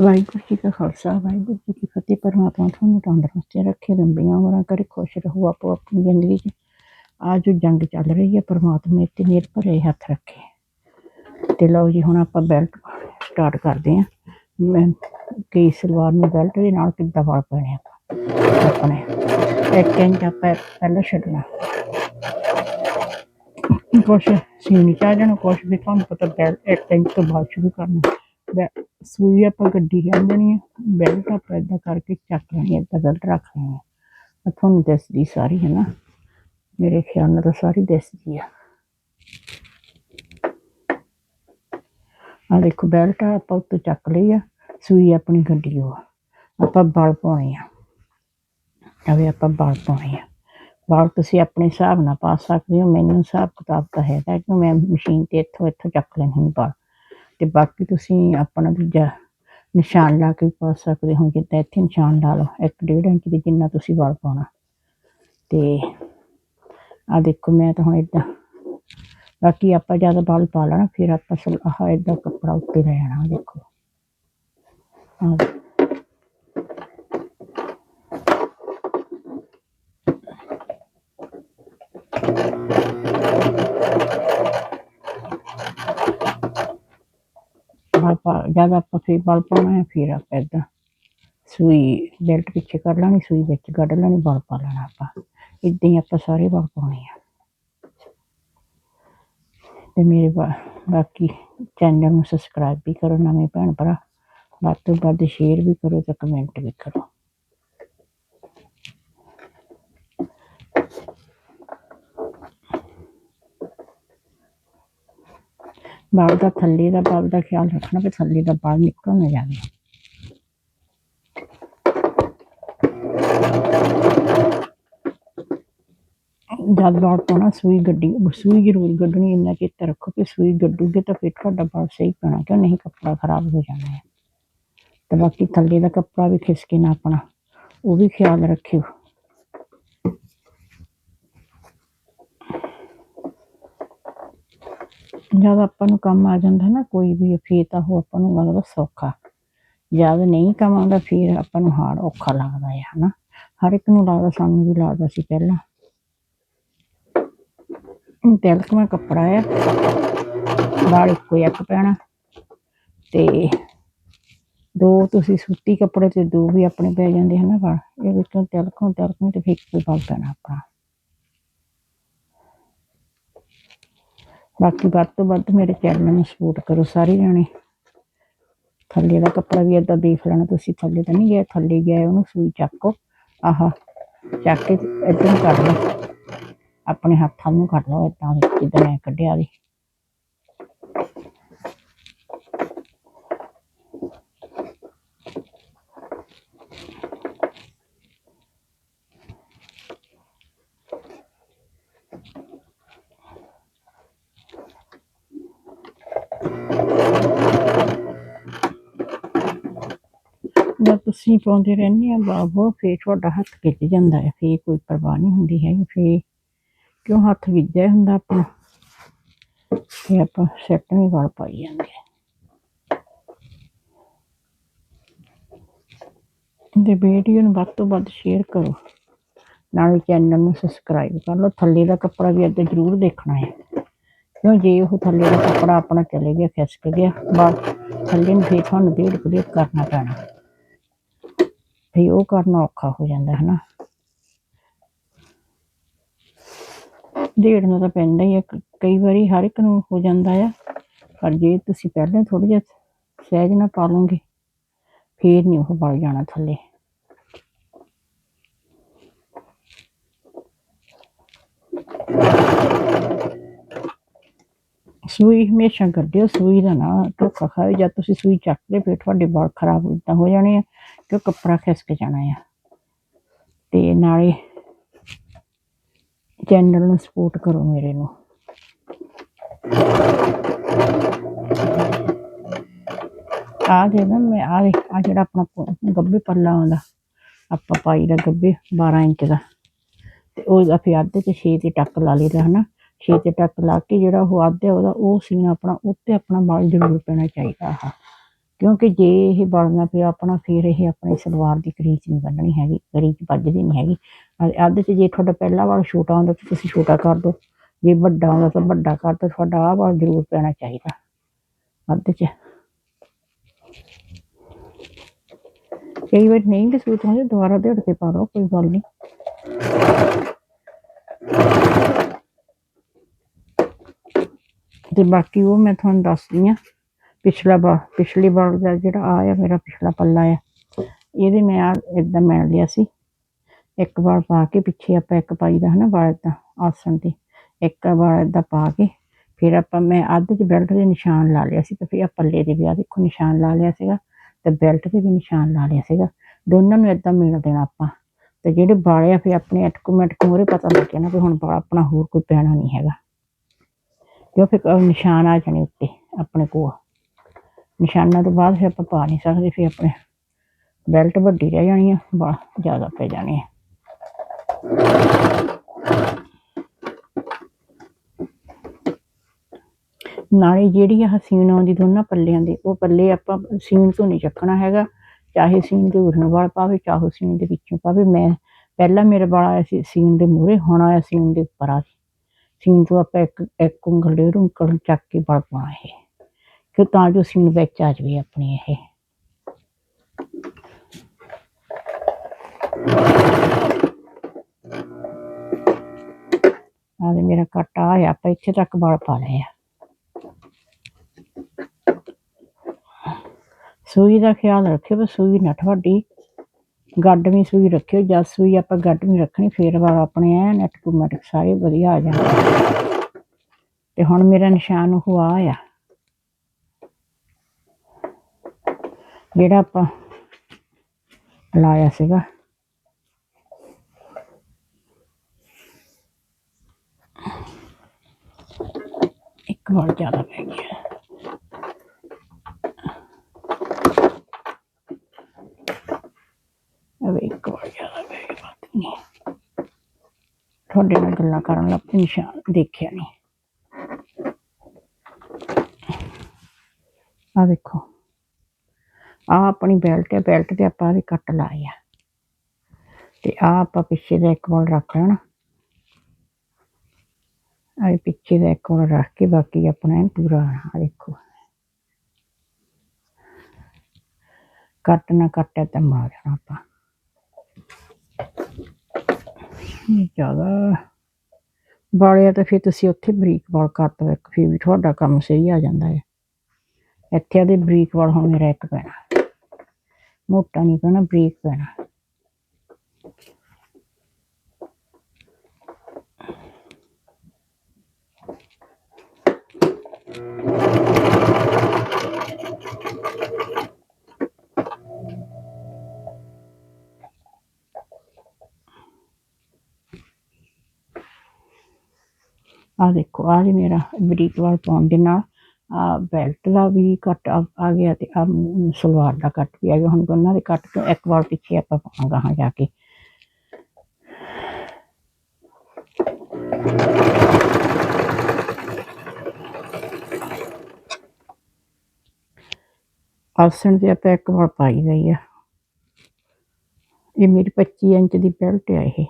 ਵਾਹਿਗੁਰੂ ਜੀ ਕਾ ਖਾਲਸਾ, ਵਾਹਿਗੁਰੂ ਜੀ ਕੀ ਫਤਿਹ। ਪਰਮਾਤਮਾ ਤੁਹਾਨੂੰ ਤੰਦਰੁਸਤੀ ਰੱਖੇ, ਲੰਬੀਆਂ ਉਮਰਾਂ ਕਰੇ, ਖੁਸ਼ ਰਹੋ ਆਪੋ ਆਪਣੀ ਜ਼ਿੰਦਗੀ 'ਚ। ਆ ਜੋ ਜੰਗ ਚੱਲ ਰਹੀ ਹੈ, ਪਰਮਾਤਮਾ ਤੇ ਮੇਰੇ ਭਰੇ ਹੱਥ ਰੱਖੇ। ਤੇ ਲਓ ਜੀ, ਹੁਣ ਆਪਾਂ ਬੈਲਟ ਸਟਾਰਟ ਕਰਦੇ ਹਾਂ। ਮੈਂ ਕੀ ਸਲਵਾਰ ਨੂੰ ਬੈਲਟ ਦੇ ਨਾਲ ਕਿੱਦਾਂ ਵਾਲ ਪਾਣੇ ਆਪਾਂ? ਆਪਣੇ ਇੱਕ ਇੰਚ ਆਪਾਂ ਪਹਿਲਾਂ ਛੱਡਣਾ। ਕੁਛ ਸੀਨ ਚਾਹ ਜਾਣਾ, ਕੁਛ ਵੀ ਤੁਹਾਨੂੰ ਪਤਾ ਬੈਲਟ ਇੱਕ ਇੰਚ ਤੋਂ ਬਾਅਦ ਸ਼ੁਰੂ ਕਰਨਾ। ਸੂਈ ਆਪਾਂ ਗੱਡੀ ਰਹਿ ਦੇਣੀ ਹੈ। ਬੈਲਟ ਆਪਾਂ ਏਦਾਂ ਕਰਕੇ ਚੱਕ ਲੈਣੀ ਹੈ, ਏਦਾਂ ਬੈਲਟ ਰੱਖ ਲੈਣੀ ਹੈ। ਆਹ ਤੁਹਾਨੂੰ ਦੱਸਦੀ ਸਾਰੀ, ਹੈ ਨਾ? ਮੇਰੇ ਖਿਆਲ ਨਾਲ ਤਾਂ ਸਾਰੀ ਦਿਸਦੀ ਆ। ਆ ਦੇਖੋ, ਬੈਲਟ ਆ, ਆਪਾਂ ਉੱਤੋਂ ਚੱਕ ਲਈ ਆ। ਸੂਈ ਆਪਣੀ ਗੱਡੀ ਉਹ ਆਪਾਂ ਬਲ ਪਾਉਣੇ ਆ। ਅਵੇ ਆਪਾਂ ਬਲ ਪਾਉਣੇ ਆ। ਬਲ ਤੁਸੀਂ ਆਪਣੇ ਹਿਸਾਬ ਨਾਲ ਪਾ ਸਕਦੇ ਹੋ। ਮੈਨੂੰ ਹਿਸਾਬ ਕਿਤਾਬ ਤਾਂ ਹੈਗਾ ਕਿ ਮੈਂ ਮਸ਼ੀਨ ਤੇ ਇੱਥੋਂ ਇੱਥੋਂ ਚੱਕ ਲੈਣੀ ਨੇ ਬਲ। ਤੇ ਬਾਕੀ ਤੁਸੀਂ ਆਪਣਾ ਦੂਜਾ ਨਿਸ਼ਾਨ ਲਾ ਕੇ ਪਾ ਸਕਦੇ ਹੋ, ਜਿੱਦਾਂ ਇੱਥੇ ਨਿਸ਼ਾਨ ਲਾ ਲਓ, ਇੱਕ ਡੇਢ ਇੰਚ ਦੇ ਜਿੰਨਾ ਤੁਸੀਂ ਵਲ ਪਾਉਣਾ। ਤੇ ਆ ਦੇਖੋ, ਮੈਂ ਤਾਂ ਹੁਣ ਇਦਾਂ ਬਾਕੀ ਆਪਾਂ ਜ਼ਿਆਦਾ ਵਲ ਪਾ ਲੈਣਾ, ਫਿਰ ਆਪਾਂ ਸਲ, ਆਹ ਇਦਾਂ ਕੱਪੜਾ ਉੱਤੇ ਲੈ ਜਾਣਾ ਦੇਖੋ। ਆਹ ਜਦ ਆਪਾਂ ਫਿਰ ਬਲ ਪਾਉਣਾ ਹੈ, ਫਿਰ ਆਪਾਂ ਇਦਾਂ ਸੂਈ ਬੈਲਟ ਪਿੱਛੇ ਕਰ ਲੈਣੀ, ਸੂਈ ਵਿੱਚ ਕੱਢ ਲੈਣੀ, ਬਲ ਪਾ ਲੈਣਾ ਆਪਾਂ। ਇਦਾਂ ਹੀ ਆਪਾਂ ਸਾਰੇ ਵਲ ਪਾਉਣੇ ਆ। ਤੇ ਮੇਰੇ ਬਾਕੀ ਚੈਨਲ ਨੂੰ ਸਬਸਕ੍ਰਾਈਬ ਵੀ ਕਰੋ ਨਵੇਂ ਭੈਣ ਭਰਾ। ਵੱਧ ਤੋਂ ਵੱਧ ਸ਼ੇਅਰ ਵੀ ਕਰੋ ਤੇ ਕਮੈਂਟ ਵੀ ਕਰੋ। ਬਾਲ ਦਾ ਥੱਲੇ ਦਾ ਬਾਲ ਦਾ ਖਿਆਲ ਰੱਖਣਾ ਕਿ ਥੱਲੇ ਦਾ ਬਾਲ ਨਿਕਲ ਨਾ ਜਾਵੇ। ਜਦ ਬਾਲ ਪਾਉਣਾ, ਸੂਈ ਗੱਡੀ, ਸੂਈ ਜ਼ਰੂਰ ਗੱਡਣੀ, ਇੰਨਾ ਚੇਤਾ ਰੱਖੋ ਕਿ ਸੂਈ ਗੱਡੂਗੇ ਤਾਂ ਫਿਰ ਤੁਹਾਡਾ ਬਾਲ ਸਹੀ ਪੈਣਾ, ਕਿਉਂ ਨਹੀਂ ਕੱਪੜਾ ਖਰਾਬ ਹੋ ਜਾਣਾ ਹੈ। ਤੇ ਬਾਕੀ ਥੱਲੇ ਦਾ ਕੱਪੜਾ ਵੀ ਖਿਸਕੇ ਨਾ ਆਪਣਾ, ਉਹ ਵੀ ਖਿਆਲ ਰੱਖਿਓ। ਜਦ ਆਪਾਂ ਨੂੰ ਕੰਮ ਆ ਜਾਂਦਾ ਨਾ, ਕੋਈ ਵੀ ਫਿਰ ਤਾਂ ਉਹ ਆਪਾਂ ਨੂੰ ਲੱਗਦਾ ਸੌਖਾ। ਜਦ ਨਹੀਂ ਕੰਮ ਆਉਂਦਾ, ਫਿਰ ਆਪਾਂ ਨੂੰ ਹਾਰਡ ਔਖਾ ਲੱਗਦਾ ਹੈ ਹਨਾ? ਹਰ ਇੱਕ ਨੂੰ ਲੱਗਦਾ, ਸਾਨੂੰ ਵੀ ਲੱਗਦਾ ਸੀ ਪਹਿਲਾਂ। ਤਿਲਕਵਾਂ ਕੱਪੜਾ ਆ ਵਾਲ ਇੱਕੋ ਇੱਕ ਪੈਣਾ। ਤੇ ਦੋ ਤੁਸੀਂ ਸੂਤੀ ਕੱਪੜੇ ਤੇ ਦੋ ਵੀ ਆਪਣੇ ਪੈ ਜਾਂਦੇ, ਹਨਾ? ਵਾਲ ਇਹ ਵਿੱਚੋਂ ਤਿਲਕੋਂ ਤਿਲਕੋਂ ਤੇ ਫਿਰ ਇੱਕੋ ਹੀ ਵਾਲ ਪੈਣਾ ਆਪਣਾ। ਬਾਕੀ ਵੱਧ ਤੋਂ ਵੱਧ ਮੇਰੇ ਚੈਨਲ ਨੂੰ ਸਪੋਰਟ ਕਰੋ ਸਾਰੇ ਜਾਣੇ। ਥੱਲੇ ਦਾ ਕੱਪੜਾ ਵੀ ਏਦਾਂ ਦੇਖ ਲੈਣਾ ਤੁਸੀਂ, ਥੱਲੇ ਤਾਂ ਨਹੀਂ ਗਿਆ, ਥੱਲੇ ਗਿਆ ਉਹਨੂੰ ਸੂਈ ਚੱਕੋ। ਆਹ, ਚੱਕ ਕੇ ਇੱਧਰ ਕਰ ਲਓ। ਆਪਣੇ ਹੱਥਾਂ ਨੂੰ ਕਰ ਲਓ, ਏਦਾਂ ਦੇ ਜਿੱਦਾਂ ਮੈਂ ਕੱਢਿਆ ਵੀ ਜਦ ਤੁਸੀਂ ਪਾਉਂਦੇ ਰਹਿੰਦੇ ਆ, ਬਾਬੋ, ਫੇਰ ਤੁਹਾਡਾ ਹੱਥ ਖਿੱਚ ਜਾਂਦਾ ਹੈ, ਫੇਰ ਕੋਈ ਪਰਵਾਹ ਨਹੀਂ ਹੁੰਦੀ ਹੈਗੀ, ਫੇਰ ਕਿਉਂ ਹੱਥ ਵਿੱਜਿਆ ਹੁੰਦਾ ਆਪਣਾ? ਫੇਰ ਆਪਾਂ ਸੈੱਟ ਵੀ ਵਾਲ ਪਾਈ ਜਾਂਦੇ ਆ। ਵੀਡੀਓ ਨੂੰ ਵੱਧ ਤੋਂ ਵੱਧ ਸ਼ੇਅਰ ਕਰੋ। ਨਾਲੇ ਚੈਨਲ ਨੂੰ ਸਬਸਕ੍ਰਾਈਬ ਕਰ ਲਓ। ਥੱਲੇ ਦਾ ਕੱਪੜਾ ਵੀ ਅੱਗੇ ਜ਼ਰੂਰ ਦੇਖਣਾ ਹੈ। ਕਿਉਂ ਜੇ ਉਹ ਥੱਲੇ ਦਾ ਕੱਪੜਾ ਆਪਣਾ ਚਲੇ ਗਿਆ ਫਿਸਕ ਗਿਆ ਬਾਅਦ ਥੱਲੇ ਨੂੰ ਫੇਰ ਤੁਹਾਨੂੰ ਦੇਖ ਕੁ ਕਰਨਾ ਪੈਣਾ। ਵੀ ਉਹ ਕਰਨਾ ਔਖਾ ਹੋ ਜਾਂਦਾ ਹਨਾ। ਦੇੜਨਾ ਤਾਂ ਪੈਂਦਾ ਹੀ ਆ ਕਈ ਵਾਰੀ ਹਰ ਇੱਕ ਨੂੰ ਹੋ ਜਾਂਦਾ ਆ। ਪਰ ਜੇ ਤੁਸੀਂ ਪਹਿਲਾਂ ਥੋੜਾ ਜਿਹਾ ਸਹਿਜ ਨਾਲ ਪਾ ਲਓਗੇ ਫੇਰ ਨਹੀਂ ਉਹ ਵਲ ਜਾਣਾ ਥੱਲੇ। ਸੂਈ ਹਮੇਸ਼ਾ ਕੱਢਿਓ ਸੂਈ ਦਾ ਨਾ ਧੋਖਾ ਖਾਓ। ਜਦ ਤੁਸੀਂ ਸੂਈ ਚੱਕ ਲਏ ਫਿਰ ਤੁਹਾਡੇ ਵਾਲ ਖਰਾਬ ਇਦਾਂ ਹੋ ਜਾਣੇ ਆ ਕਿ ਉਹ ਕੱਪੜਾ ਖਿਸਕ ਜਾਣਾ ਆ। ਤੇ ਨਾਲੇ ਚੈਨਲ ਨੂੰ ਸਪੋਰਟ ਕਰੋ ਮੇਰੇ ਨੂੰ। ਆ ਦੇ ਨਾ ਮੈਂ, ਆ ਆ ਜਿਹੜਾ ਆਪਣਾ ਪ- ਗੱਭੇ ਪੱਲਾ ਆਉਂਦਾ, ਆਪਾਂ ਪਾਈ ਦਾ ਗੱਭੇ 12 ਇੰਚ ਦਾ। ਤੇ ਉਹ ਫਿਰ ਅੱਧੇ ਤੇ 6 ਤੇ ਟੱਕ ਲਾ ਲਈਦਾ ਹਨਾ। ਛੇ ਤੇ ਟੱਕ ਲਾ ਕੇ ਜਿਹੜਾ ਉਹ ਅੱਧ ਹੈ ਉਹਦਾ ਉਹ ਸੀਨ ਆਪਣਾ ਉੱਤੇ ਆਪਣਾ ਵਾਲ ਜ਼ਰੂਰ ਪੈਣਾ ਚਾਹੀਦਾ ਆ ਕਿਉਂਕਿ ਜੇ ਇਹ ਬਲਣਾ ਪਿਆ ਆਪਣਾ, ਫਿਰ ਇਹ ਆਪਣੀ ਸਲਵਾਰ ਦੀ ਕਰੀਚ ਨਹੀਂ ਬੰਨਣੀ ਹੈਗੀ, ਕਰੀਚ ਵੱਜਦੀ ਨਹੀਂ ਹੈਗੀ। ਅ- ਅੱਧ 'ਚ ਜੇ ਤੁਹਾਡਾ ਪਹਿਲਾ ਵਾਲ ਛੋਟਾ ਹੁੰਦਾ ਤਾਂ ਤੁਸੀਂ ਛੋਟਾ ਕਰ ਦਿਓ। ਜੇ ਵੱਡਾ ਹੁੰਦਾ ਤਾਂ ਵੱਡਾ ਕਰ ਦਿਓ, ਤੁਹਾਡਾ ਆਹ ਵਾਲ ਜ਼ਰੂਰ ਪੈਣਾ ਚਾਹੀਦਾ। ਅੱਧ 'ਚ। ਕਈ ਵਾਰ ਨਹੀਂ ਤੇ ਸੂਤ ਹੁੰਦੇ ਦੁਬਾਰਾ ਦੇੜ ਕੇ ਪਾ ਦਿਓ, ਕੋਈ ਗੱਲ ਨਹੀਂ। ਤੇ ਬਾਕੀ ਉਹ ਮੈਂ ਤੁਹਾਨੂੰ ਦੱਸਦੀ ਆ ਪਿਛਲਾ ਵਾਰ ਪਿਛਲੀ ਵਾਰ ਦਾ ਜਿਹੜਾ ਆਇਆ ਮੇਰਾ ਪਿਛਲਾ ਪੱਲਾ ਆ, ਇਹਦੇ ਮੈਂ ਆ ਇਦਾਂ ਮੈਂ ਲਿਆ ਸੀ। ਇੱਕ ਵਾਰ ਪਾ ਕੇ ਪਿੱਛੇ ਆਪਾਂ ਇੱਕ ਪਾਈ ਪਾਈਦਾ ਹਨਾ, ਵਾਲ ਦਾ ਆਸਣ ਤੇ। ਇੱਕ ਵਾਰ ਏਦਾਂ ਪਾ ਕੇ, ਫਿਰ ਆਪਾਂ ਮੈਂ ਅੱਧ ਚ ਬੈਲਟ ਦੇ ਨਿਸ਼ਾਨ ਲਾ ਲਿਆ ਸੀ ਤੇ ਫਿਰ ਆ ਪੱਲੇ ਦੇ ਵੀ ਆ ਦੇਖੋ, ਨਿਸ਼ਾਨ ਲਾ ਲਿਆ ਸੀਗਾ ਤੇ ਬੈਲਟ ਤੇ ਵੀ ਨਿਸ਼ਾਨ ਲਾ ਲਿਆ ਸੀਗਾ। ਦੋਨਾਂ ਨੂੰ ਏਦਾਂ ਮਿਲ ਦੇਣਾ ਆਪਾਂ। ਤੇ ਜਿਹੜੇ ਵਾਲੇ ਆ, ਫਿਰ ਆਪਣੇ ਆਟੋਮੈਟਿਕ ਮੂਹਰੇ ਪਤਾ ਲੱਗ ਜਾਣਾ ਵੀ ਹੁਣ ਵਾਲ ਆਪਣਾ ਹੋਰ ਕੋਈ ਪੈਣਾ ਨਹੀਂ ਹੈਗਾ। ਕਿਉਂ ਫਿਰ ਨਿਸ਼ਾਨ ਆ ਜਾਣੇ ਉੱਤੇ, ਆਪਣੇ ਕੋਲ। ਨਿਸ਼ਾਨਾਂ ਤੋਂ ਬਾਅਦ ਫਿਰ ਆਪਾਂ ਪਾ ਨਹੀਂ ਸਕਦੇ, ਫਿਰ ਆਪਣੇ ਬੈਲਟ ਵੱਡੀ ਰਹਿ ਜਾਣੀ ਆ ਵਾਲ ਜ਼ਿਆਦਾ ਪੈ ਜਾਣੀ ਆ। ਨਾਲੇ ਜਿਹੜੀ ਆ ਸੀਨ ਆਉਂਦੀ ਦੋਨਾਂ ਪੱਲਿਆਂ ਦੇ, ਉਹ ਪੱਲੇ ਆਪਾਂ ਸੀਨ ਤੋਂ ਨਹੀਂ ਚੱਕਣਾ ਹੈਗਾ। ਚਾਹੇ ਸੀਨ ਦੇ ਉਰਨ ਵਾਲ ਪਾਵੇ, ਚਾਹੇ ਸੀਨ ਦੇ ਵਿੱਚੋਂ ਪਾਵੇ। ਮੈਂ ਪਹਿਲਾਂ ਮੇਰੇ ਵਾਲ ਆਇਆ ਸੀ ਸੀਨ ਦੇ ਮੂਹਰੇ, ਹੁਣ ਆਇਆ ਸੀਨ ਦੇ ਉੱਪਰ ਆ ਸੀਨ ਤੋਂ ਆਪਾਂ ਇੱਕ ਇੱਕ ਉਂਗਲ ਡੇਢ ਉਂਗਲ ਚੱਕ ਕੇ ਵਾਲ ਪਾਉਣਾ ਇਹ। ਕਿ ਤਾਂ ਜੋ ਸੀਨ ਵਿੱਚ ਆ ਜਾਵੇ ਆਪਣੀ ਇਹ। ਆ ਮੇਰਾ ਕੱਟ ਆਇਆ ਆਪਾਂ ਇੱਥੇ ਤੱਕ ਬਲ ਪਾ ਲਏ ਆ। ਸੂਈ ਦਾ ਖਿਆਲ ਰੱਖਿਓ ਵੀ ਸੂਈ ਨਾ ਤੁਹਾਡੀ ਗੱਡਵੀਂ ਸੂਈ ਰੱਖਿਓ, ਜਦ ਸੂਈ ਆਪਾਂ ਗੱਡਵੀਂ ਰੱਖਣੀ, ਫੇਰ ਵਾਲ ਆਪਣੇ ਐਨ ਆਟੋਮੈਟਿਕ ਸਾਰੇ ਵਧੀਆ ਆ ਜਾਣਗੇ ਤੇ ਹੁਣ ਮੇਰਾ ਨਿਸ਼ਾਨ ਉਹ ਆ ਆ। ਜਿਹੜਾ ਆਪਾਂ ਲਾਇਆ ਸੀਗਾ। ਇੱਕ ਵਾਰ ਜ਼ਿਆਦਾ ਪੈ ਗਿਆ ਇੱਕ ਵਾਰ ਜ਼ਿਆਦਾ ਪੈ ਗਿਆ ਬਾਕੀ ਨਹੀਂ ਤੁਹਾਡੇ ਨਾਲ ਗੱਲਾਂ ਕਰਨ ਲੱਗ ਪਈ ਨਿਸ਼ਾਨ ਦੇਖਿਆ ਨਹੀਂ ਆ ਦੇਖੋ ਆ ਆਪਣੀ ਬੈਲਟ ਹੈ ਬੈਲਟ ਤੇ ਆਪਾਂ ਇਹਦੇ ਕੱਟ ਲਾਏ ਤੇ ਆ ਆਪਾਂ ਪਿੱਛੇ ਦਾ ਇੱਕ ਵਾਰ ਰੱਖ ਲੈਣਾ ਆ ਪਿੱਛੇ ਦਾ ਇੱਕ ਵਾਰ ਰੱਖ ਕੇ ਬਾਕੀ ਆਪਣਾ ਪੂਰਾ ਆ ਦੇਖੋ ਕੱਟ ਨਾ ਕੱਟਿਆ ਤਾਂ ਮਾਰ ਜਾਣਾ ਆਪਾਂ ਇਹ ਜ਼ਿਆਦਾ ਵਾਲਿਆ ਤਾਂ ਫਿਰ ਤੁਸੀਂ ਉੱਥੇ ਬਰੀਕ ਵਾਲ ਕੱਟ ਇੱਕ, ਫਿਰ ਵੀ ਤੁਹਾਡਾ ਕੰਮ ਸਹੀ ਆ ਜਾਂਦਾ ਹੈ ਇੱਥੇ ਆਦੇ ਬਰੀਕ ਵਾਲ ਹੁਣ ਮੇਰਾ ਇੱਕ ਪੈਣਾ। ਮੋਟਾ ਨਹੀਂ ਪੈਣਾ, ਬਰੀਕ ਪੈਣਾ। ਆ ਦੇਖੋ, ਆ ਜੀ ਮੇਰਾ ਬਰੀਕ ਵਾਲ ਪਾਉਣ ਦੇ ਨਾਲ, ਆ ਬੈਲਟ ਦਾ ਵੀ ਕੱਟ ਆ ਆ ਗਿਆ ਤੇ ਆ ਸਲਵਾਰ ਦਾ ਕੱਟ ਵੀ ਆ ਗਿਆ। ਹੁਣ ਦੋਨਾਂ ਦੇ ਕੱਟ ਤੋਂ ਇੱਕ ਵਾਰ ਪਿੱਛੇ ਆਪਾਂ ਪਾਵਾਂਗਾ ਹਾਂ ਜਾ ਕੇ। ਆਸਣ ਤੇ ਆਪਾਂ ਇੱਕ ਵਾਰ ਪਾਈ ਗਈ ਆ। ਇਹ ਮੇਰੀ 25 ਇੰਚ ਦੀ ਬੈਲਟ ਆ ਇਹ।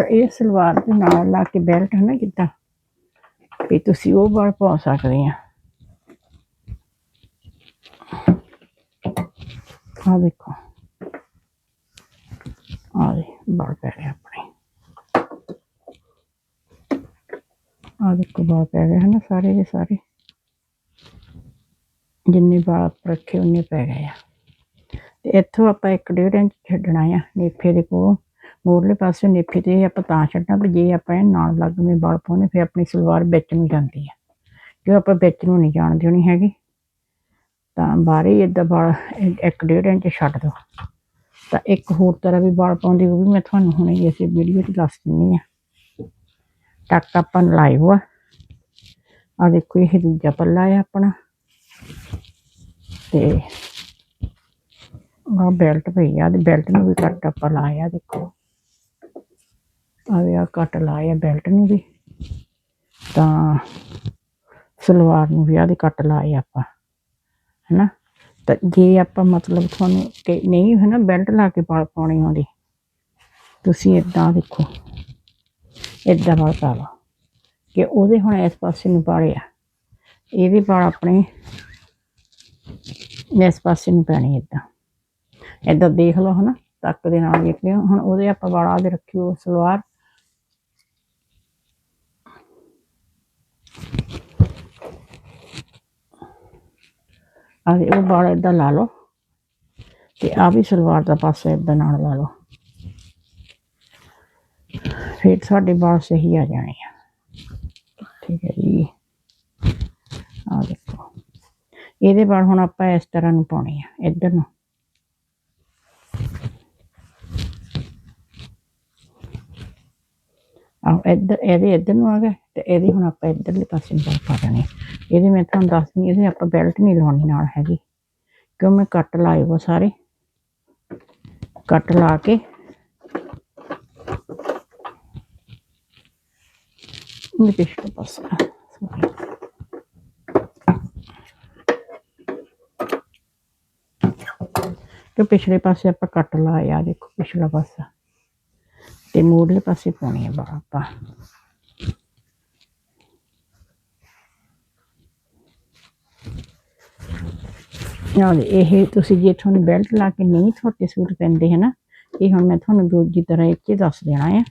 ਇਹ ਸਲਵਾਰ ਦੇ ਨਾਲ ਲਾ ਕੇ ਬੈਲਟ ਹੈ ਨਾ ਕਿੱਦਾਂ? ਵੀ ਤੁਸੀਂ ਉਹ ਵਾਲ ਪਾ ਸਕਦੇ ਆ। ਆ ਦੇਖੋ। ਆ ਦੇ ਵਾਲ ਪੈ ਗਏ ਆਪਣੇ। ਆ ਦੇਖੋ, ਵਾਲ ਪੈ ਗਏ ਹਨ ਸਾਰੇ ਦੇ ਸਾਰੇ। ਜਿੰਨੇ ਵਾਲ ਰੱਖੇ, ਉਹਨੇ ਪੈ ਗਏ ਆ। ਤੇ ਇੱਥੋਂ ਆਪਾਂ ਇੱਕ ਡੇਢ ਇੰਚ ਛੱਡਣਾ ਆ ਨੇਫੇ ਦੇ ਕੋਲ। ਮੋਰਲੇ ਪਾਸੇ ਨੇਫੇ ਤੇ ਆਪਾਂ ਤਾਂ ਛੱਡਣਾ ਵੀ ਜੇ ਆਪਾਂ ਇਹ ਨਾਲ ਲੱਗਵੇਂ ਵਾਲ ਪਾਉਣੇ ਫਿਰ ਆਪਣੀ ਸਲਵਾਰ ਵਿੱਚ ਨੂੰ ਜਾਂਦੀ ਹੈ ਜੇ ਆਪਾਂ ਵਿੱਚ ਨੂੰ ਨਹੀਂ ਜਾਣ ਦੇਣੀ ਹੈਗੀ, ਤਾਂ ਬਾਹਰੇ ਇਦਾਂ ਵਾਲ ਇ- ਇੱਕ ਡੇਢ ਇੰਚ ਛੱਡ ਦਿਓ। ਤਾਂ ਇੱਕ ਹੋਰ ਤਰ੍ਹਾਂ ਵੀ ਵਾਲ ਪਾਉਂਦੀ ਉਹ ਵੀ ਮੈਂ ਤੁਹਾਨੂੰ ਹੁਣੇ ਇਸੇ ਵੀਡੀਓ 'ਚ ਦੱਸ ਦਿੰਨੀ ਆ। ਟੱਕ ਆਪਾਂ ਨੂੰ ਲਾਏ ਹੋਆ ਆ ਦੇਖੋ, ਇਹ ਦੂਜਾ ਪੱਲਾ ਹੈ ਆਪਣਾ। ਤੇ ਆ ਬੈਲਟ ਪਈ ਆ ਤੇ ਬੈਲਟ ਨੂੰ ਵੀ ਕੱਟ ਆਪਾਂ ਲਾਇਆ ਦੇਖੋ। ਆ ਵੀ ਆ ਕੱਟ ਲਾਇਆ ਬੈਲਟ ਨੂੰ ਵੀ। ਤਾਂ ਸਲਵਾਰ ਨੂੰ ਵੀ ਆਦੇ ਕੱਟ ਲਾਏ ਆਪਾਂ, ਹੈਨਾ? ਤਾਂ ਜੇ ਆਪਾਂ ਮਤਲਬ ਤੁਹਾਨੂੰ ਕਿ ਨਹੀਂ ਹੈ ਨਾ ਬੈਲਟ ਲਾ ਕੇ ਵਾਲ ਪਾਉਣੀ ਆਉਂਦੇ, ਤੁਸੀਂ ਇਦਾਂ ਦੇਖੋ ਇਦਾਂ ਵਾਲ ਪਾ ਲਓ। ਕਿ ਉਹਦੇ ਹੁਣ ਇਸ ਪਾਸੇ ਨੂੰ ਪਾੜੇ ਆ, ਇਹਦੇ ਵਾਲ ਆਪਣੇ ਇਸ ਪਾਸੇ ਨੂੰ ਪੈਣੇ ਇਦਾਂ ਇਦਾਂ ਦੇਖ ਲਓ ਹਨਾ, ਤੱਕ ਦੇ ਨਾਲ ਦੇਖ ਲਿਓ। ਹੁਣ ਉਹਦੇ ਆਪਾਂ ਵਾਲਾ ਦੇ ਰੱਖਿਓ ਸਲਵਾਰ। ਆ ਉਹ ਬਾਲ ਇਦਾਂ ਲਾ ਲਓ ਤੇ ਆ ਵੀ ਸਲਵਾਰ ਦਾ ਪਾਸਾ ਇਦਾਂ ਨਾਲ ਲਾ ਲਓ। ਫਿਰ ਸਾਡੇ ਬਾਲ ਸਹੀ ਆ ਜਾਣੇ ਆ। ਠੀਕ ਹੈ ਜੀ। ਆ ਦੇਖੋ। ਇਹਦੇ ਬਾਲ ਹੁਣ ਆਪਾਂ ਇਸ ਤਰ੍ਹਾਂ ਨੂੰ ਪਾਉਣੇ ਆ। ਇੱਧਰ ਨੂੰ। ਆ ਇੱਧਰ, ਇਹਦੇ ਇੱਧਰ ਨੂੰ ਆ ਗਏ ਤੇ ਇਹਦੇ ਹੁਣ ਆਪਾਂ ਇੱਧਰਲੇ ਪਾਸੇ ਨੂੰ ਵਾਲ ਪਾ ਦੇਣੇ ਆ। ਇਹਦੇ ਮੈਂ ਤੁਹਾਨੂੰ ਦੱਸਦੀ ਇਹਦੇ ਆਪਾਂ ਬੈਲਟ ਨਹੀਂ ਲਾਉਣੀ ਨਾਲ ਹੈਗੀ ਕਿਉਂ ਮੈਂ ਕੱਟ ਲਾਏ ਉਹ ਸਾਰੇ ਕੱਟ ਲਾ ਕੇ ਉਹਦੇ ਪਿਛਲੇ ਪਾਸੇ sorry। ਪਿਛਲੇ ਪਾਸੇ ਆਪਾਂ ਕੱਟ ਲਾਇਆ ਦੇਖੋ ਪਿਛਲਾ ਪਾਸਾ ਤੇ ਮੂਰਲੇ ਪਾਸੇ ਪਾਉਣੀ ਆ ਬਾਲ ਆਪਾਂ ਨਾਲ ਇਹ ਤੁਸੀਂ ਜੇ ਤੁਹਾਨੂੰ ਬੈਲਟ ਲਾ ਕੇ ਨਹੀਂ ਤੁਹਾਡੇ ਸੂਟ ਪੈਂਦੇ ਹੈ ਨਾ ਇਹ ਹੁਣ ਮੈਂ ਤੁਹਾਨੂੰ ਦੂਜੀ ਤਰ੍ਹਾਂ ਇੱਕ ਹੀ ਦੱਸ ਦੇਣਾ ਹੈ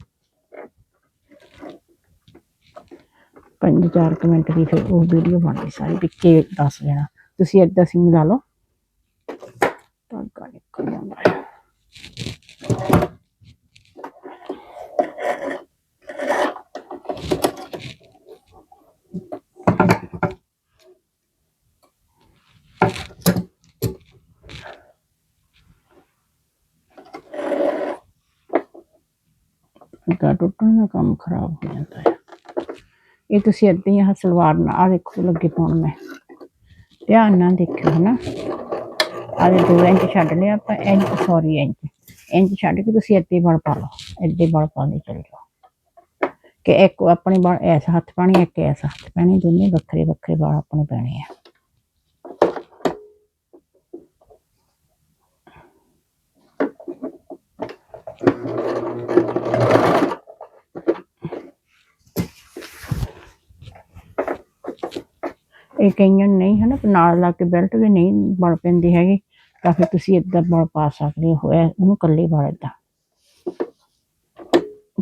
ਪੰਜ ਚਾਰ ਕੁ ਮਿੰਟ ਦੀ ਫਿਰ ਉਹ ਵੀਡੀਓ ਬਣਦੀ ਸਾਰੀ ਵਿੱਚੇ ਦੱਸ ਦੇਣਾ। ਤੁਸੀਂ ਏਦਾਂ ਸਿੰਗ ਲਾ ਲਓ। ਧਾਗਾ ਨਿਕਲ ਜਾਂਦਾ ਹੈ ਧਾਗਾ ਟੁੱਟਣ ਦਾ ਕੰਮ ਖਰਾਬ ਹੋ ਜਾਂਦਾ ਹੈ ਇਹ ਤੁਸੀਂ ਏਦਾਂ ਹੀ ਆਹ ਸਲਵਾਰ ਨਾਲ ਆ ਦੇਖੋ ਲੱਗੇ ਪਾਉਣ ਮੈਂ। ਧਿਆਨ ਨਾਲ ਦੇਖਿਓ, ਹਨਾ? ਆਦੇ 2 ਇੰਚ ਛੱਡ ਲਿਆ ਆਪਾਂ ਇੰਚ ਸੌਰੀ ਇੰਚ। ਇੰਚ ਛੱਡ ਕੇ ਤੁਸੀਂ ਇੱਥੇ ਬਲ ਪਾ ਲਓ ਇੱਥੇ ਬਲ ਪਾਉਂਦੇ ਚੱਲ ਜਾਓ। ਕਿ ਇੱਕ ਆਪਣੇ ਬਲ ਐਸ ਹੱਥ ਪਾਣੀ, ਇੱਕ ਐਸ ਹੱਥ ਪਾਣੀ, ਦੋਨੇ ਵੱਖਰੇ ਵੱਖਰੇ ਵਾਲ ਆਪਣੇ ਪੈਣੇ ਆ। ਇਹ ਕਈਆਂ ਨੂੰ ਨਹੀਂ, ਹਨਾ, ਨਾਲ ਲਾ ਕੇ ਬੈਲਟ ਵੀ ਨਹੀਂ ਬਲ ਪੈਂਦੇ ਹੈਗੇ, ਤਾਂ ਫਿਰ ਤੁਸੀਂ ਇਦਾਂ ਬਲ ਪਾ ਸਕਦੇ ਹੋ ਉਹਨੂੰ ਕੱਲੇ ਬਲ ਏਦਾਂ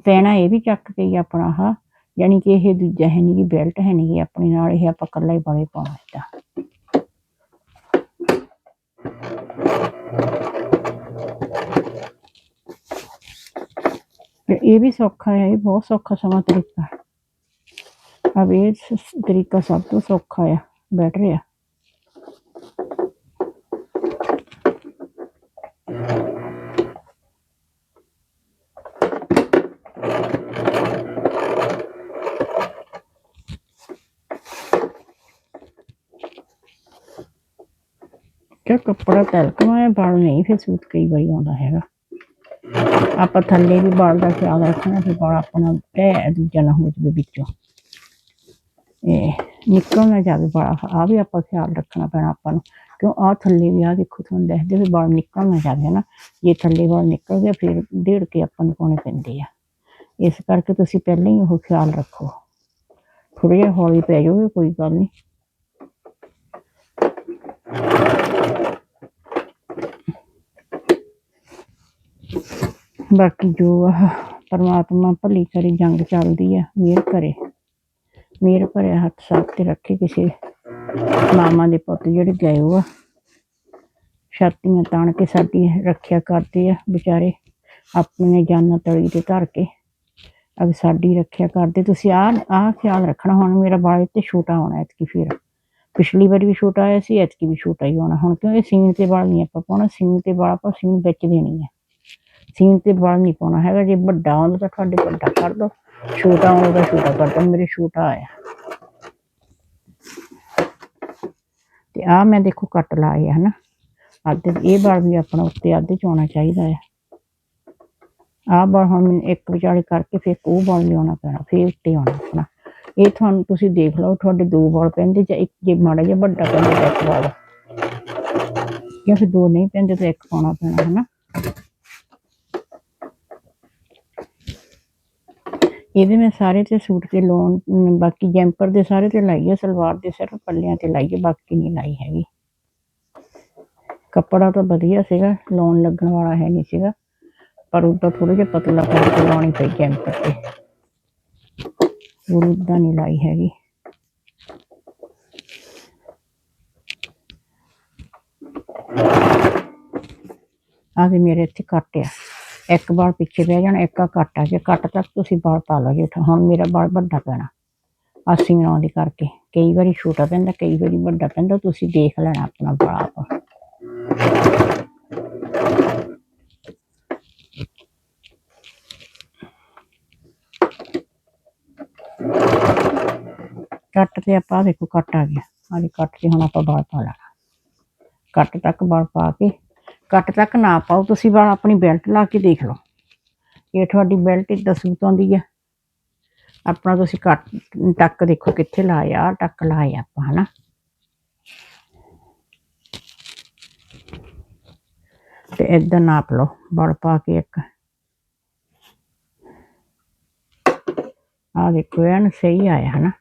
ਪੈਣਾ ਇਹ ਵੀ ਚੱਕ ਕੇ ਹੀ ਆਪਣਾ, ਆਹ, ਯਾਨੀ ਕਿ ਇਹ ਦੂਜਾ ਹੈ ਨਹੀਂ ਕਿ ਬੈਲਟ ਹੈ ਨਹੀਂ, ਆਪਣੇ ਨਾਲ ਇਹ ਆਪਾਂ ਕੱਲਾ ਹੀ ਬਲੇ ਪਾਉਣਾ ਏਦਾਂ ਇਹ ਵੀ ਸੌਖਾ ਹੈ, ਇਹ ਬਹੁਤ ਸੌਖਾ ਸਮਾਂ ਤਰੀਕਾ ਅਬ ਇਹ ਤਰੀਕਾ ਸਭ ਤੋਂ ਸੌਖਾ ਆ। ਬੈਠ ਰਿਹਾ ਕਿ ਕੱਪੜਾ ਤਲਕਵਾ ਬਾਲ ਨਹੀਂ ਫਿਰ ਸੂਤ ਕਈ ਵਾਰੀ ਆਉਂਦਾ ਹੈਗਾ। ਆਪਾਂ ਥੱਲੇ ਵੀ ਬਾਲ ਦਾ ਖਿਆਲ ਰੱਖਣਾ, ਫਿਰ ਬਾਲ ਆਪਣਾ ਟੈ ਦੂਜਾ ਨਾ ਹੋ ਜਾਵੇ ਵਿੱਚੋਂ। ਇਹ ਨਿਕਲ ਨਾ ਜਾਵੇ ਬਾਲ ਆ ਵੀ ਆਪਾਂ ਖਿਆਲ ਰੱਖਣਾ ਪੈਣਾ ਆਪਾਂ ਨੂੰ। ਕਿਉਂ? ਆ ਥੱਲੇ ਵੀ ਆ ਦੇਖੋ, ਤੁਹਾਨੂੰ ਦੇਖਦੇ ਵੀ ਬਾਲ ਨਿਕਲ ਨਾ ਜਾਵੇ ਨਾ ਜੇ ਥੱਲੇ ਬਾਲ ਨਿਕਲ ਗਏ ਫਿਰ ਡੇੜ ਕੇ ਆਪਾਂ ਨੂੰ ਪਾਉਣੇ ਪੈਂਦੇ ਆ। ਇਸ ਕਰਕੇ ਤੁਸੀਂ ਪਹਿਲਾਂ ਹੀ ਉਹ ਖਿਆਲ ਰੱਖੋ। ਥੋੜ੍ਹਾ ਜਿਹਾ ਹੌਲੀ ਪੈ ਜਾਓਗੇ, ਕੋਈ ਗੱਲ ਨਹੀਂ। ਬਾਕੀ ਜੋ ਆਹ ਪਰਮਾਤਮਾ ਭਲੀ ਕਰੇ, ਜੰਗ ਚੱਲਦੀ ਆ, ਮਿਹਰ ਕਰੇ। ਮਿਹਰ ਭਰਿਆ ਹੱਥ ਸਭ ਤੇ ਰੱਖੇ ਕਿਸੇ ਮਾਮਾ ਦੇ ਪੁੱਤ ਜਿਹੜੇ ਗਏ ਉਹ ਛਾਤੀਆਂ ਤਾਣ ਕੇ ਸਾਡੀ ਰੱਖਿਆ ਕਰਦੇ ਆ ਵਿਚਾਰੇ। ਆਪਣੀਆਂ ਜਾਨਾਂ ਤਲੀ ਤੇ ਧਰ ਕੇ। ਅਬ ਸਾਡੀ ਰੱਖਿਆ ਕਰਦੇ। ਤੁਸੀਂ ਆ ਆ ਖਿਆਲ ਰੱਖਣਾ ਹੁਣ ਮੇਰਾ ਬਾਲ ਤੇ ਛੋਟਾ ਹੋਣਾ ਐਤਕੀ ਫਿਰ। ਪਿਛਲੀ ਵਾਰੀ ਵੀ ਛੋਟਾ ਆਇਆ ਸੀ, ਐਤਕੀ ਵੀ ਛੋਟਾ ਹੀ ਹੋਣਾ। ਹੁਣ ਕਿਉਂਕਿ ਸੀਨ ਤੇ ਵਾਲ ਨਹੀਂ ਆਪਾਂ ਪਾਉਣਾ? ਸੀਨ ਤੇ ਵਾਲ ਆਪਾਂ ਸੀਨ ਵਿੱਚ ਦੇਣੀ ਹੈ ਸੀਨ ਤੇ ਵਾਲ ਨਹੀਂ ਪਾਉਣਾ ਹੈਗਾ। ਜੇ ਵੱਡਾ ਆਉਂਦਾ ਤਾਂ ਤੁਹਾਡੇ ਵੱਡਾ ਕਰ ਦੋ। ਛੋਟਾ ਆਉਂਦਾ ਤਾਂ ਛੋਟਾ ਕਰ ਦੋ ਮੇਰੇ ਛੋਟਾ ਤੇ ਆ ਮੈਂ ਦੇਖੋ ਕੱਟ ਲਾਏ ਆ ਹਨਾ, ਅੱਧੇ ਇਹ ਵਾਲ ਵੀ ਆਪਣਾ ਉੱਤੇ ਅੱਧੇ ਚ ਆਉਣਾ ਚਾਹੀਦਾ ਹੈ ਆਹ ਵਾਲ ਹੁਣ ਮੈਨੂੰ ਇੱਕ ਵਿਚਾਲੇ ਕਰਕੇ ਫਿਰ ਉਹ ਵਾਲ ਲਿਆਉਣਾ ਪੈਣਾ, ਫਿਰ ਉੱਤੇ ਆਉਣਾ ਪੈਣਾ। ਇਹ ਤੁਹਾਨੂੰ ਤੁਸੀਂ ਦੇਖ ਲਓ, ਤੁਹਾਡੇ ਦੋ ਵਾਲ ਪੈਂਦੇ ਜਾਂ ਇੱਕ ਜੇ ਮਾੜਾ ਜਿਹਾ ਵੱਡਾ ਪੈਂਦਾ ਇੱਕ ਵਾਲ ਜਾਂ ਫਿਰ ਦੋ ਨਹੀਂ ਪੈਂਦੇ ਤਾਂ ਇੱਕ ਪਾਉਣਾ ਪੈਣਾ, ਹਨਾ। ਇਹਦੇ ਮੈਂ ਸਾਰੇ ਤੇ ਸੂਟ ਤੇ ਲੋਨ ਬਾਕੀ ਜੈਂਪਰ ਦੇ ਸਾਰੇ ਤੇ ਲਾਈ ਹੈ ਸਲਵਾਰ ਦੇ ਸਿਰਫ ਪੱਲਿਆਂ ਤੇ ਲਾਈ ਹੈ ਬਾਕੀ ਨਹੀਂ ਲਾਈ ਹੈਗੀ। ਕੱਪੜਾ ਤਾਂ ਵਧੀਆ ਸੀਗਾ ਲੋਨ ਲੱਗਣ ਵਾਲਾ ਹੈ ਨਹੀਂ ਸੀਗਾ, ਪਰ ਉਹਦਾ ਥੋੜਾ ਜਿਹਾ ਪਤਲਾ ਕਰਕੇ ਲਾਉਣੀ ਪਈ ਜੈਂਪਰ ਤੇ। ਉਹ ਉਦਾਂ ਨਹੀਂ ਲਾਈ ਹੈਗੀ। ਆ ਮੇਰੇ ਇੱਥੇ ਕੱਟ ਆ। ਇੱਕ ਵਾਲ ਪਿੱਛੇ ਬਹਿ ਜਾਣਾ, ਇੱਕ ਆ ਆ ਜੇ ਕੱਟ ਤੱਕ ਤੁਸੀਂ ਵਾਲ ਪਾ ਲਓ ਤਾਂ ਹੁਣ ਮੇਰਾ ਵਾਲ ਵੱਡਾ ਪੈਣਾ। ਅਸੀਂ ਦੀ ਕਰਕੇ। ਕਈ ਵਾਰੀ ਛੋਟਾ ਪੈਂਦਾ, ਕਈ ਵਾਰੀ ਵੱਡਾ ਪੈਂਦਾ, ਤੁਸੀਂ ਦੇਖ ਲੈਣਾ ਆਪਣਾ ਵਾਲ ਆਪ। ਕੱਟ ਤੇ ਆਪਾਂ ਦੇਖੋ ਕੱਟ ਆ ਗਿਆ। ਹਾਂਜੀ ਕੱਟ ਤੇ ਹੁਣ ਆਪਾਂ ਵਾਲ ਪਾ ਲੈਣਾ। ਕੱਟ ਤੱਕ ਵਾਲ ਪਾ ਕੇ ਕੱਟ ਤੱਕ ਨਾ ਪਾਓ, ਤੁਸੀਂ ਵਾਲ ਆਪਣੀ ਬੈਲਟ ਲਾ ਕੇ ਦੇਖ ਲਓ। ਇਹ ਤੁਹਾਡੀ ਬੈਲਟ ਇਦਾਂ ਸੂਤ ਆਉਂਦੀ ਹੈ ਆਪਣਾ ਤੁਸੀਂ ਕੱਟ ਟੱਕ ਦੇਖੋ ਕਿੱਥੇ ਲਾਇਆ, ਆਹ ਟੱਕ ਲਾਇਆ ਆਪਾਂ, ਹਨਾ? ਤੇ ਇਦਾਂ ਨਾਪ ਲਓ ਵਾਲ ਪਾ ਕੇ ਇੱਕ। ਆਹ ਦੇਖੋ, ਐਨ ਸਹੀ ਆਇਆ, ਹਨਾ?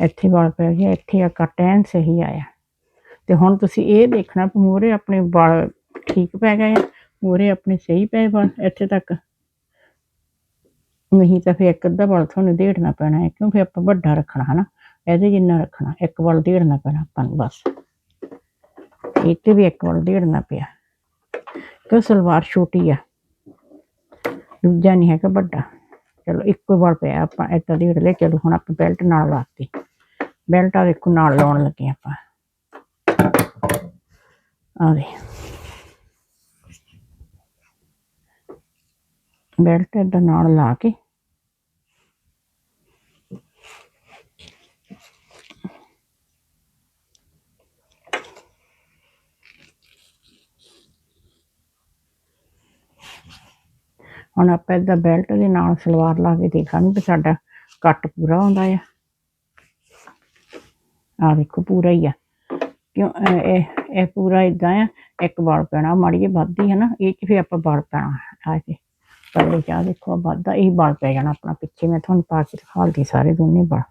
ਇੱਥੇ ਵਾਲ ਪੈ ਗਿਆ, ਇੱਥੇ ਆ ਕੱਟ ਐਨ ਸਹੀ ਆਇਆ। ਤੇ ਹੁਣ ਤੁਸੀਂ ਇਹ ਦੇਖਣਾ ਕਿ ਮੂਹਰੇ ਆਪਣੇ ਵਾਲ ਠੀਕ ਪੈ ਗਏ ਆ, ਮੂਹਰੇ ਆਪਣੇ ਸਹੀ ਪਏ ਵਾਲ, ਇੱਥੇ ਤੱਕ। ਨਹੀਂ ਤਾਂ ਫਿਰ ਇੱਕ ਅੱਧਾ ਵਾਲ ਤੁਹਾਨੂੰ ਦੇੜਨਾ ਪੈਣਾ ਹੈ, ਕਿਉਂਕਿ ਆਪਾਂ ਵੱਡਾ ਰੱਖਣਾ, ਹਨਾ? ਇਹਦੇ ਜਿੰਨਾ ਰੱਖਣਾ, ਇੱਕ ਵਾਲ ਦੇੜਨਾ ਪੈਣਾ ਆਪਾਂ ਨੂੰ, ਬਸ। ਇੱਥੇ ਵੀ ਇੱਕ ਵਾਲ ਦੇੜਨਾ ਪਿਆ। ਕਿਉਂ ਸਲਵਾਰ ਛੋਟੀ ਆ? ਦੂਜਾ ਨਹੀਂ ਹੈਗਾ ਵੱਡਾ। ਚਲੋ, ਇੱਕੋ ਵਾਲ ਪਿਆ ਆਪਾਂ, ਇੱਦਾਂ ਦੇੜ ਲਿਆ ਚਲੋ। ਹੁਣ ਆਪਾਂ ਬੈਲਟ ਨਾਲ ਲਾਤੀ। ਬੈਲਟ ਆ ਦੇਖੋ ਨਾਲ ਲਾਉਣ ਲੱਗੇ ਆਪਾਂ। ਆ ਬੈਲਟ ਏਦਾਂ ਨਾਲ ਲਾ ਕੇ ਹੁਣ ਆਪਾਂ ਏਦਾਂ ਬੈਲਟ ਦੇ ਨਾਲ ਸਲਵਾਰ ਲਾ ਕੇ ਦੇਖਾਂਗੇ ਵੀ ਸਾਡਾ ਕੱਟ ਪੂਰਾ ਆਉਂਦਾ ਆ ਆ ਦੇਖੋ ਪੂਰਾ ਹੀ ਆ ਕਿਉਂ ਅਹ ਇਹ ਇਹ ਪੂਰਾ ਇਦਾਂ ਆ ਇੱਕ ਵਾਲ ਪੈਣਾ ਮਾੜੀ ਜਿਹੀ ਵੱਧਦੀ ਹੈ ਨਾ ਇਹ ਚ ਫਿਰ ਆਪਾਂ ਵਾਲ ਪੈਣਾ ਆ ਕੇ ਪੱਲੇ ਚਾ ਦੇਖੋ ਆਹ ਵੱਧਦਾ ਇਹ ਵਾਲ ਪੈ ਜਾਣਾ ਆਪਣਾ ਪਿੱਛੇ ਮੈਂ ਤੁਹਾਨੂੰ ਪਾ ਕੇ ਦਿਖਾਲਦੀ ਸਾਰੇ ਦੋਨੇ ਵਾਲ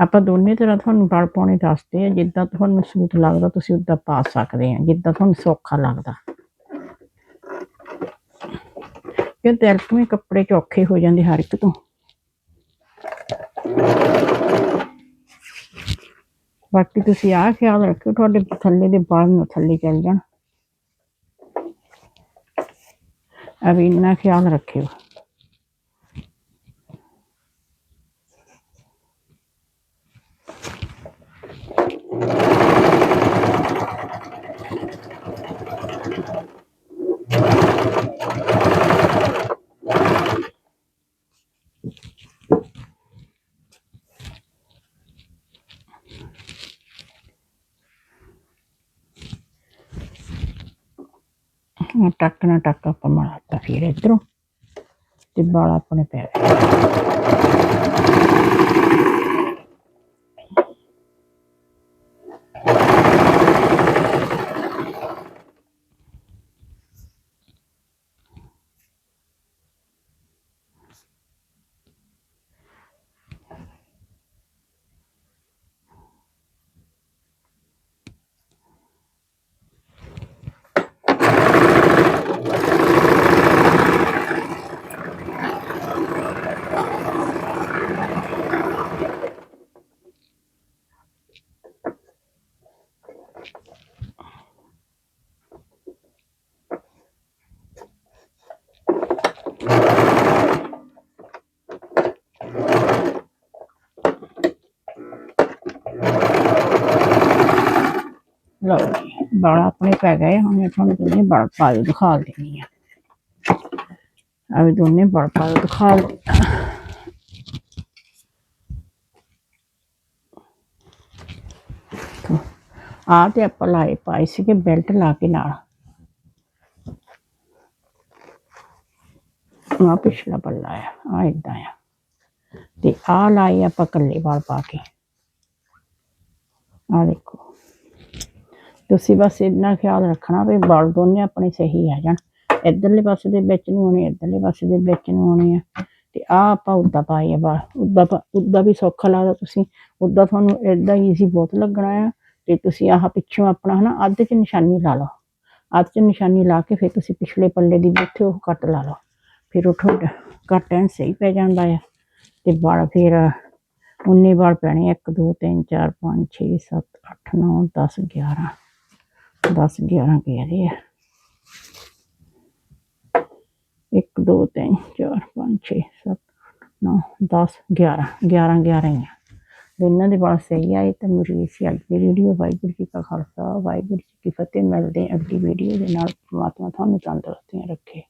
ਆਪਾਂ ਦੋਨੇ ਤਰ੍ਹਾਂ ਤੁਹਾਨੂੰ ਵਾਲ ਪਾਉਣੇ ਦੱਸਦੇ ਆ ਜਿੱਦਾਂ ਤੁਹਾਨੂੰ ਸੂਟ ਲੱਗਦਾ ਤੁਸੀਂ ਉਦਾਂ ਪਾ ਸਕਦੇ ਆ ਜਿੱਦਾਂ ਤੁਹਾਨੂੰ ਸੌਖਾ ਲੱਗਦਾ ਕਿ ਤਿਲਕਵੇਂ ਕੱਪੜੇ ਚੌਖੇ ਹੋ ਜਾਂਦੇ ਹਰ ਇੱਕ ਤੋਂ। ਬਾਕੀ ਤੁਸੀਂ ਆਹ ਖਿਆਲ ਰੱਖਿਓ, ਤੁਹਾਡੇ ਥੱਲੇ ਦੇ ਬਾਲ ਨਾ ਥੱਲੇ ਚੱਲ ਜਾਣ। ਅਬ ਇੰਨਾ ਖਿਆਲ ਰੱਖਿਓ। ਆਹ ਟੱਕ ਨਾ ਟੱਕ ਆਪਾਂ ਮਾਰਤਾ ਫਿਰ ਇਧਰੋਂ ਤੇ ਵਾਲ ਆਪਣੇ ਪੈ ਗਏ। ਲਓ ਜੀ ਵਾਲ ਆਪਣੇ ਪੈ ਗਏ, ਹੁਣ ਮੈਂ ਤੁਹਾਨੂੰ ਦੋਨੇ ਵਾਲ ਪਾ ਦਿਖਾ ਦੇਣੀ ਆ ਆ ਵੀ ਦੋਨੇ ਵਾਲ ਪਾ ਦਿਖਾ ਆ ਤੇ ਆਪਾਂ ਲਾਏ, ਪਾਏ ਸੀਗੇ ਬੈਲਟ ਲਾ ਕੇ ਨਾਲ। ਆ ਪਿਛਲਾ ਪੱਲਾ ਆ ਆ ਇਦਾਂ ਆ। ਤੇ ਆ ਲਾਏ ਆਪਾਂ ਕੱਲੇ ਵਾਲ ਪਾ ਕੇ। ਆ ਦੇਖੋ। ਤੁਸੀਂ ਬਸ ਇੰਨਾ ਖਿਆਲ ਰੱਖਣਾ ਵੀ ਬਲ ਦੋਨੇ ਆਪਣੇ ਸਹੀ ਆ ਜਾਣ। ਇਧਰਲੇ ਪਾਸੇ ਦੇ ਵਿੱਚ ਨੂੰ ਆਉਣੇ, ਇਧਰਲੇ ਪਾਸੇ ਦੇ ਵਿੱਚ ਨੂੰ ਆਉਣੇ ਆ। ਤੇ ਆ ਆਪਾਂ ਉੱਦਾਂ ਪਾਏ ਆ ਵਾਲ। ਉੱਦਾਂ ਪਾ- ਉੱਦਾਂ ਵੀ ਸੌਖਾ ਲੱਗਦਾ ਤੁਸੀਂ। ਉੱਦਾਂ ਤੁਹਾਨੂੰ ਏਦਾਂ ਈਜ਼ੀ ਬਹੁਤ ਲੱਗਣਾ ਆ। ਤੇ ਤੁਸੀਂ ਆਹ ਪਿੱਛੋਂ ਆਪਣਾ ਹਨਾ, ਅੱਧ ਚ ਨਿਸ਼ਾਨੀ ਲਾ ਲਓ। ਅੱਧ ਚ ਨਿਸ਼ਾਨੀ ਲਾ ਕੇ ਫਿਰ ਤੁਸੀਂ ਪਿਛਲੇ ਪੱਲੇ ਦੀ ਜਿੱਥੇ ਉਹ ਕੱਟ ਲਾ ਲਓ। ਫਿਰ ਉਹ ਤੁਹਾਡਾ ਕੱਟ ਐਨ ਸਹੀ ਪੈ ਜਾਂਦਾ ਆ। ਤੇ ਵਾਲ ਫਿਰ ਉਨੇ ਵਾਲ ਪੈਣੇ 1 2 3 4 5 6 7 8 9 10 11 10 11 ਕਹਿ ਆ। 1 2 3 4 5 6 7 9 10 11 11 11 ਹੀ ਆ। ਦੋਨਾਂ ਦੇ ਵਾਲ ਸਹੀ ਆਏ ਤਾਂ ਮੇਰੀ ਸੀ ਅੱਜ ਦੀ ਵੀਡੀਓ ਵਾਹਿਗੁਰੂ ਜੀ ਕਾ ਖਾਲਸਾ, ਵਾਹਿਗੁਰੂ ਜੀ ਕੀ ਫਤਿਹ। ਮਿਲਦੇ ਅਗਲੀ ਵੀਡੀਓ ਦੇ ਨਾਲ। ਪਰਮਾਤਮਾ ਤੁਹਾਨੂੰ ਤੰਦਰੁਸਤੀਆਂ ਰੱਖੇ।